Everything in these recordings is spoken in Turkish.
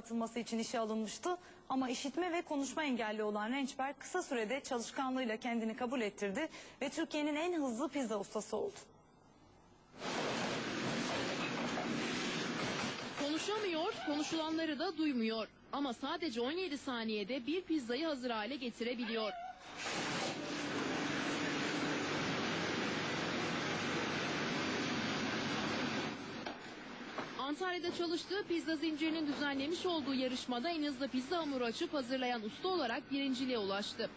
dağıtılması için işe alınmıştı. Ama işitme ve konuşma engelli olan Rençber kısa sürede çalışkanlığıyla kendini kabul ettirdi ve Türkiye'nin en hızlı pizza ustası oldu. Konuşamıyor, konuşulanları da duymuyor. Ama sadece 17 saniyede bir pizzayı hazır hale getirebiliyor. Antalya'da çalıştığı pizza zincirinin düzenlemiş olduğu yarışmada en hızlı pizza hamuru açıp hazırlayan usta olarak birinciliğe ulaştı.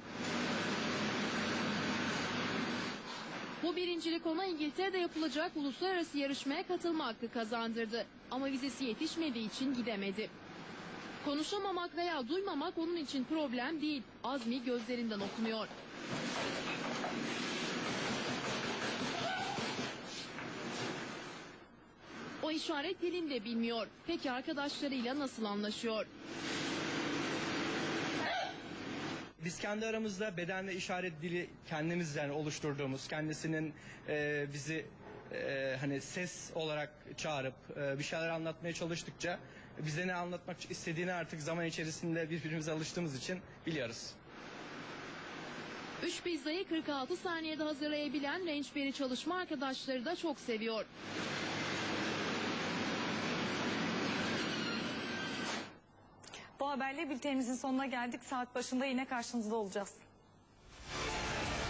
Bu birincilik ona İngiltere'de yapılacak uluslararası yarışmaya katılma hakkı kazandırdı. Ama vizesi yetişmediği için gidemedi. Konuşamamak veya duymamak onun için problem değil. Azmi gözlerinden okunuyor. İşaret dilini de bilmiyor. Peki arkadaşlarıyla nasıl anlaşıyor? Biz kendi aramızda beden ve işaret dili kendimiz yani oluşturduğumuz, kendisinin e, bizi e, hani ses olarak çağırıp e, bir şeyler anlatmaya çalıştıkça bize ne anlatmak istediğini artık zaman içerisinde birbirimize alıştığımız için biliyoruz. 3 pizzayı 46 saniyede hazırlayabilen Rençberi çalışma arkadaşları da çok seviyor. Bu haberle bültenimizin sonuna geldik. Saat başında yine karşınızda olacağız.